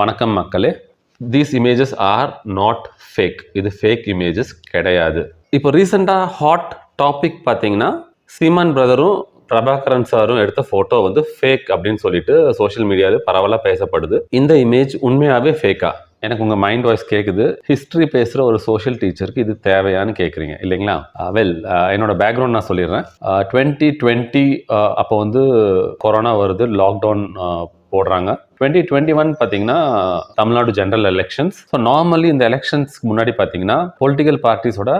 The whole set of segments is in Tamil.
வணக்கம் மக்களே. These images are not fake இது ஃபேக் இமேஜஸ் கிடையாது. இப்போ ரீசெண்டாக ஹாட் டாபிக் பார்த்தீங்கன்னா சீமான் பிரதரும் பிரபாகரன் சாரும் எடுத்த ஃபோட்டோ வந்து ஃபேக் அப்படின்னு சொல்லிட்டு சோஷியல் மீடியாவில் பரவலாக பேசப்படுது. இந்த இமேஜ் உண்மையாகவே ஃபேக்கா எனக்கு உங்கள் மைண்ட் வாய்ஸ் கேட்குது ஹிஸ்ட்ரி பேசுகிற ஒரு சோஷியல் டீச்சருக்கு இது தேவையான்னு கேட்குறீங்க இல்லைங்களா? வெல் என்னோட பேக்ரவுண்ட் நான் சொல்லிடுறேன். டுவெண்ட்டி டுவெண்ட்டி அப்போ வந்து கொரோனா வருது லாக்டவுன் போடுறாங்க. டுவெண்ட்டி டுவெண்ட்டி ஒன் பார்த்தீங்கன்னா Tamil Nadu general elections so normally இந்த எலெக்ஷன்ஸ்க்கு முன்னாடி பார்த்தீங்கன்னா பொலிட்டிக்கல் பார்ட்டிஸோட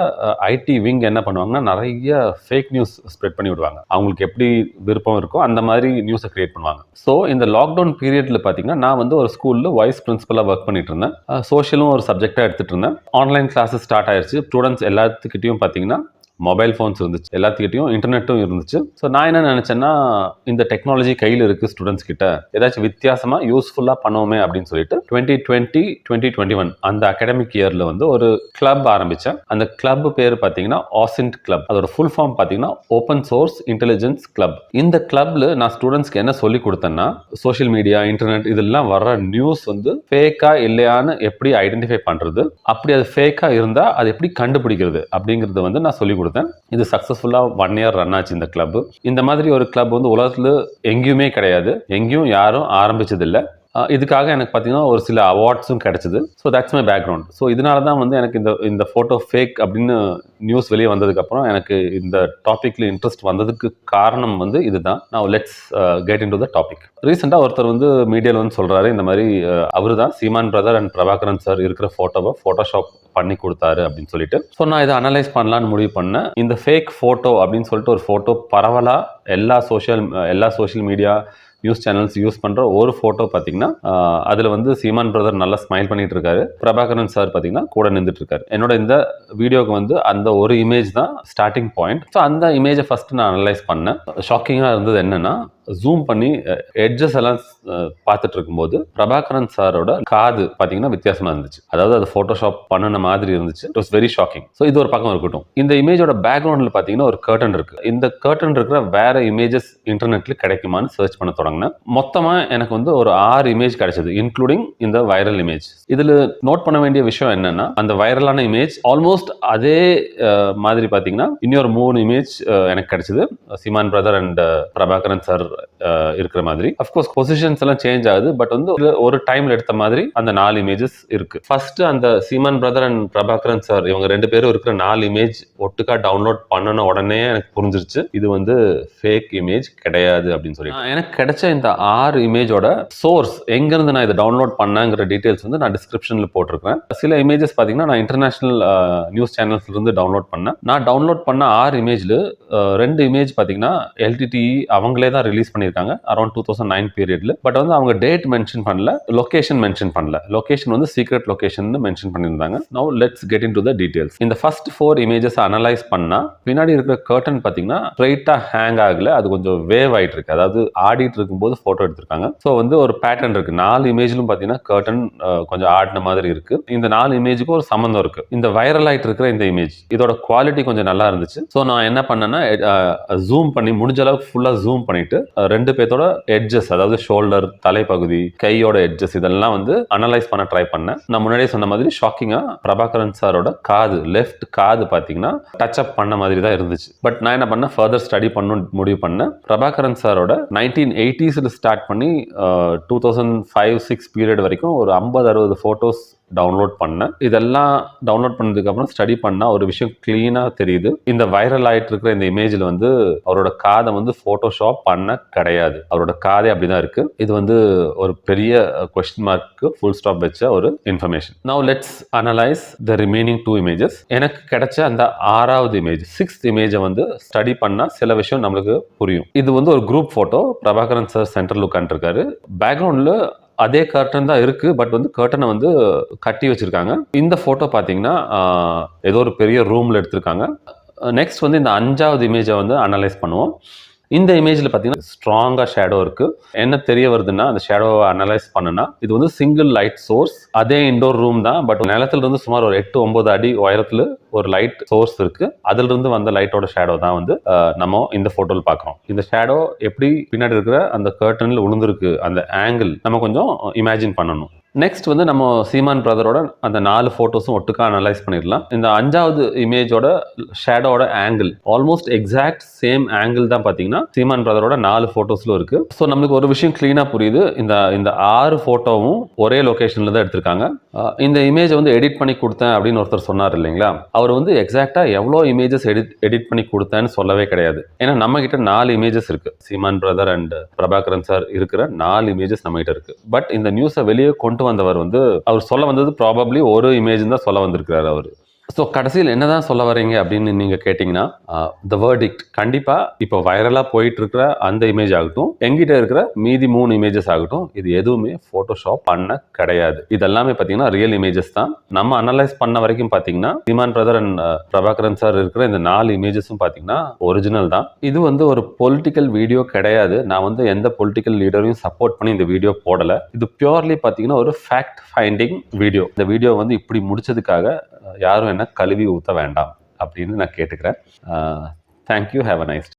ஐடி விங் என்ன பண்ணுவாங்கன்னா நிறைய ஃபேக் நியூஸ் ஸ்ப்ரெட் பண்ணி விடுவாங்க. அவங்களுக்கு எப்படி விருப்பம் இருக்கோ அந்த மாதிரி நியூஸை கிரியேட் பண்ணுவாங்க. ஸோ இந்த லாக்டவுன் பீரியடில் பார்த்தீங்கன்னா நான் வந்து ஒரு ஸ்கூலில் வைஸ் பிரின்சிபலாக ஒர்க் பண்ணிட்டு இருந்தேன். சோஷியலும் ஒரு சப்ஜெக்டாக எடுத்துகிட்டு இருந்தேன். ஆன்லைன் கிளாஸஸ் ஸ்டார்ட் ஆயிடுச்சு ஸ்டூடெண்ட்ஸ் எல்லாத்துக்கிட்டையும் பார்த்தீங்கன்னா மொபைல் ஃபோன்ஸ் இருந்துச்சு. எல்லாத்துக்கிட்டையும் இன்டர்நெட்டும் இருந்துச்சு. ஸோ நான் என்ன நினச்சேன்னா இந்த டெக்னாலஜி கையில் இருக்குது ஸ்டூடெண்ட்ஸ் கிட்ட. ஏதாச்சும் வித்தியாசமாக யூஸ்ஃபுல்லாக பண்ணுவோமே அப்படின்னு சொல்லிட்டு twenty twenty twenty twenty one அந்த அகாடமிக் இயரில் வந்து ஒரு கிளப் ஆரம்பித்தேன் அந்த கிளப் பேர் பார்த்தீங்கன்னா ஆசின்ட் கிளப் அதோட ஃபுல் ஃபார்ம் பார்த்தீங்கன்னா ஓப்பன் சோர்ஸ் இன்டெலிஜென்ஸ் கிளப் இந்த கிளப்ல நான் ஸ்டூடெண்ட்ஸ்க்கு என்ன சொல்லி கொடுத்தேன்னா சோஷியல் மீடியா இன்டர்நெட் இதெல்லாம் வர்ற நியூஸ் வந்து ஃபேக்கா இல்லையான்னு எப்படி ஐடென்டிஃபை பண்ணுறது அப்படி அது ஃபேக்காக இருந்தால் அது எப்படி கண்டுபிடிக்கிறது அப்படிங்கிறது வந்து நான் சொல்லி கொடுத்தேன் இது சக்ஸஸ்ஃபுல்லாக ஒன் இயர் ரன் ஆச்சு இந்த கிளப் இந்த மாதிரி ஒரு கிளப் வந்து உலகத்தில் எங்கேயுமே கிடையாது. எங்கேயும் யாரும் ஆரம்பிச்சதில்லை. இதுக்காக எனக்கு பார்த்தீங்கன்னா ஒரு சில அவார்ட்ஸும் கிடைச்சிது. So that's my background so இதனால தான் வந்து எனக்கு இந்த இந்த ஃபோட்டோ ஃபேக் அப்படின்னு நியூஸ் வெளியே வந்ததுக்கப்புறம் எனக்கு இந்த டாப்பிக்கில் இன்ட்ரெஸ்ட் வந்ததுக்கு காரணம் வந்து இதுதான். நான் let's get into the topic ரீசெண்டாக ஒருத்தர் வந்து மீடியாவில் வந்து சொல்கிறாரு இந்த மாதிரி அவர் தான் Seeman brother and Prabhakaran sir இருக்கிற ஃபோட்டோவை ஃபோட்டோஷாப் பண்ணி கொடுத்தாரு அப்படின்னு சொல்லிட்டு. ஸோ நான் இதை அனலைஸ் பண்ணலான்னு முடிவு பண்ணேன். இந்த ஃபேக் ஃபோட்டோ அப்படின்னு சொல்லிட்டு ஒரு ஃபோட்டோ பரவலாக எல்லா சோஷியல் எல்லா social media news channels use பண்ணுற ஒரு ஃபோட்டோ பார்த்தீங்கன்னா அதில் வந்து சீமான் பிரதர் நல்லா ஸ்மைல் பண்ணிட்டு இருக்காரு. பிரபாகரன் சார் பார்த்தீங்கன்னா கூட நின்றுட்டு இருக்காரு. என்னோட இந்த வீடியோக்கு வந்து அந்த ஒரு இமேஜ் தான் ஸ்டார்டிங் பாயிண்ட் ஸோ அந்த இமேஜை ஃபர்ஸ்ட் நான் அனலைஸ் பண்ணேன். ஷாக்கிங்காக இருந்தது என்னன்னா ஜூம் பண்ணி எட்ஜஸ் எல்லாம் பார்த்துட்டு இருக்கும்போது பிரபாகரன் சாரோட காது பார்த்தீங்கன்னா வித்தியாசமாக இருந்துச்சு. அதாவது அது ஃபோட்டோஷாப் பண்ணின மாதிரி இருந்துச்சு. It was very shocking so இது ஒரு பக்கம் இருக்கட்டும். இந்த இமேஜோட பேக்ரவுண்டில் பார்த்தீங்கன்னா ஒரு கர்டன் இருக்கு. இந்த கர்டன் இருக்கிற வேற இமேஜஸ் இன்டர்நெட்ல கிடைக்குமான்னு சர்ச் பண்ண தொடங்கினேன். மொத்தமாக எனக்கு வந்து ஒரு ஆறு இமேஜ் கிடைச்சது இன்க்ளூடிங் இந்த வைரல் இமேஜ் இதில் நோட் பண்ண வேண்டிய விஷயம் என்னன்னா அந்த வைரலான இமேஜ் ஆல்மோஸ்ட் அதே மாதிரி பார்த்தீங்கன்னா இன்னொரு மூணு இமேஜ் எனக்கு கிடைச்சது. Seeman brother and Prabhakaran sir இருக்கிற மாதிரி. அஃப்கோர்ஸ் பொசிஷன்ஸ் எல்லாம் சேஞ்ச் ஆகுது பட் வந்து ஒரு- ஒரு டைம்ல எடுத்த மாதிரி அந்த நாலு இமேஜஸ் இருக்கு. ஃபர்ஸ்ட் அந்த Seeman brother and Prabhakaran sir இவங்க ரெண்டு பேரும் இருக்கிற நாலு இமேஜ் ஒட்டுக்கா டவுன்லோட் பண்ணன உடனே எனக்கு புரிஞ்சிருச்சு இது வந்து ஃபேக் இமேஜ் கிடையாது அப்படின்னு சொல்லி எனக்கு கிடைச்ச இந்த ஆறு இமேஜோட சோர்ஸ் எங்கேருந்து நான் இதை டவுன்லோட் பண்ணேங்கிற டீடைல்ஸ் வந்து நான் டிஸ்கிரிப்ஷன்ல போட்டிருக்கேன் சில இமேஜஸ் பாத்தீங்கன்னா நான் இன்டர்நேஷனல் நியூஸ் சேனல்ஸ்ல இருந்து டவுன்லோட் பண்ணேன். நான் டவுன்லோட் பண்ண ஆறு இமேஜ்ல ரெண்டு இமேஜ் பாத்தீங்கன்னா எல்டிடி அவங்களே தான் ரிலீஸ் பண்ணியிருக்காங்க அரௌண்ட் டூ தௌசண்ட் நைன் பீரியடில் பட் வந்து அவங்க டேட் மென்ஷன் பண்ணல லொகேஷன் மென்ஷன் பண்ணல. லொக்கேஷன் வந்து சீக்ரெட் லொகேஷன் மென்ஷன் பண்ணியிருந்தாங்க. No let's get into the details இந்த ஃபர்ஸ்ட் ஃபோர் இமேஜஸ் அனலைஸ் பண்ணா பின்னாடி இருக்கிற கர்டன் பாத்தீங்கன்னா ஸ்ட்ரைட்டாக ஹேங் ஆகல. அது கொஞ்சம் வேவ் ஆயிட்டு இருக்கு அதாவது ஆடிட்டு இருக்கும்போது ஃபோட்டோ எடுத்திருக்காங்க. ஸோ வந்து ஒரு பேட்டர்ன் இருக்கு. நாலு இமேஜிலும் பார்த்தீங்கன்னா கர்டன் கொஞ்சம் ஆடின மாதிரி இருக்கு. இந்த நாலு இமேஜுக்கும் ஒரு சம்மந்தம் இருக்கு. இந்த வைரல் ஆகிட்டு இருக்கிற இந்த இமேஜ் இதோட குவாலிட்டி கொஞ்சம் நல்லா இருந்துச்சு. ஸோ நான் என்ன பண்ணேன்னா ஜூம் பண்ணி முடிஞ்ச அளவுக்கு ஃபுல்லாக ஜூம் பண்ணிட்டு ரெண்டு பேர்த்தோட எட்ஜஸ் அதாவது ஷோல்டர் தலைப்பகுதி கையோட எட்ஜஸ் இதெல்லாம் வந்து அனலைஸ் பண்ண ட்ரை பண்ணேன். நான் முன்னாடியே சொன்ன மாதிரி ஷாக்கிங்கா பிரபாகரன் சாரோட காது லெஃப்ட் காது பாத்தீங்கன்னா டச் அப் பண்ண மாதிரி தான் இருந்துச்சு. பட் நான் என்ன பண்ணேன்? ஃபர்தர் ஸ்டடி பண்ணணும் முடிவு பண்ணேன். பிரபாகரன் சாரோட நைன்டீன் எயிட்டிஸில் ஸ்டார்ட் பண்ணி two thousand five six period வரைக்கும் ஒரு ஐம்பது அறுபது ஃபோட்டோஸ் டவுன்லோட் பண்ணேன் இதெல்லாம் டவுன்லோட் பண்ணதுக்கப்புறம் ஸ்டடி பண்ணால் ஒரு விஷயம் க்ளீனாக தெரியுது. இந்த வைரல் ஆகிட்டு இருக்கிற இந்த இமேஜில் வந்து அவரோட காதை வந்து ஃபோட்டோஷாப் பண்ண கிடையாது. அவரோட காதே அப்படிதான் இருக்குது இது வந்து ஒரு பெரிய கொஸ்டின் மார்க்கு ஃபுல் ஸ்டாப் வச்ச ஒரு information now let's analyse the remaining two images எனக்கு கிடைச்ச அந்த ஆறாவது இமேஜ் சிக்ஸ்த் இமேஜை வந்து ஸ்டடி பண்ணால் சில விஷயம் நம்மளுக்கு புரியும். இது வந்து ஒரு group photo Prabhakaran sir centre லுக்கான் இருக்காரு பேக்ரவுண்டில் அதே கர்டன் தான் இருக்கு பட் வந்து கர்டனை வந்து கட்டி வச்சிருக்காங்க. இந்த போட்டோ பார்த்தீங்கன்னா ஏதோ ஒரு பெரிய ரூம்ல எடுத்திருக்காங்க. நெக்ஸ்ட் வந்து இந்த அஞ்சாவது இமேஜை வந்து அனலைஸ் பண்ணுவோம். இந்த இமேஜில் பார்த்தீங்கன்னா ஸ்ட்ராங்காக ஷேடோ இருக்குது என்ன தெரிய வருதுன்னா அந்த ஷேடோவை அனலைஸ் பண்ணுனா இது வந்து சிங்கிள் லைட் சோர்ஸ் அதே இண்டோர் ரூம் தான் பட் நிலத்துலேருந்து சுமார் ஒரு எட்டு ஒன்பது அடி உயரத்தில் ஒரு லைட் சோர்ஸ் இருக்குது அதிலிருந்து வந்த லைட்டோட ஷேடோ தான் வந்து நம்ம இந்த ஃபோட்டோவில் பார்க்குறோம் இந்த ஷேடோ எப்படி பின்னாடி இருக்கிற அந்த கர்டனில் விழுந்திருக்கு அந்த ஆங்கிள் நம்ம கொஞ்சம் இமேஜின் பண்ணணும். நெக்ஸ்ட் வந்து நம்ம சீமான் பிரதரோட அந்த நாலு ஃபோட்டோஸும் ஒட்டுக்கா அனலைஸ் பண்ணிடலாம். இந்த அஞ்சாவது இமேஜோட ஷேடோட angle almost exact same angle தான் பார்த்தீங்கன்னா சீமான் பிரதரோட நாலு ஃபோட்டோஸ்லும் இருக்கு. ஸோ நம்மளுக்கு ஒரு விஷயம் க்ளீனாக புரியுது. இந்த இந்த ஆறு ஃபோட்டோவும் ஒரே லொக்கேஷனில் தான் எடுத்திருக்காங்க. இந்த இமேஜை வந்து எடிட் பண்ணி கொடுத்தேன் அப்படின்னு ஒருத்தர் சொன்னார் இல்லைங்களா? அவர் வந்து எக்ஸாக்டாக எவ்வளோ இமேஜஸ் எடிட் எடிட் பண்ணி கொடுத்தேன்னு சொல்லவே கிடையாது. ஏன்னா நம்ம கிட்ட நாலு இமேஜஸ் இருக்கு. Seeman brother and Prabhakaran sir இருக்கிற நாலு இமேஜஸ் நம்ம கிட்ட இருக்கு. பட் இந்த நியூஸை வெளியே கொண்டு வந்தவர் வந்து அவர் சொல்ல வந்தது ப்ராபப்ளி ஒரு இமேஜ் தான் சொல்ல வந்திருக்கிறார் அவர். ஸோ கடைசியில் என்னதான் சொல்ல வரீங்க அப்படின்னு நீங்கள் கேட்டிங்கன்னா த வேர்டிக்ட் கண்டிப்பாக இப்போ வைரலாக போயிட்டு இருக்கிற அந்த இமேஜ் ஆகட்டும் எங்கிட்ட இருக்கிற மீதி மூணு இமேஜஸ் ஆகட்டும் இது எதுவுமே ஃபோட்டோஷாப் பண்ண கிடையாது. இதெல்லாமே பார்த்தீங்கன்னா ரியல் இமேஜஸ் தான். நம்ம அனலைஸ் பண்ண வரைக்கும் பார்த்தீங்கன்னா Seeman brother and Prabhakaran sir இருக்கிற இந்த நாலு இமேஜஸும் பார்த்தீங்கன்னா ஒரிஜினல் தான். இது வந்து ஒரு பொலிட்டிக்கல் வீடியோ கிடையாது. நான் வந்து எந்த பொலிட்டிக்கல் லீடரையும் சப்போர்ட் பண்ணி இந்த வீடியோ போடலை. இது பியூர்லி பார்த்தீங்கன்னா ஒரு ஃபேக்ட் ஃபைண்டிங் வீடியோ இந்த வீடியோ வந்து இப்படி முடிச்சதுக்காக யாரும் வேணால் கழுவி ஊற்ற வேண்டாம் அப்படின்னு நான் கேட்டுக்கிறேன். Thank you have a nice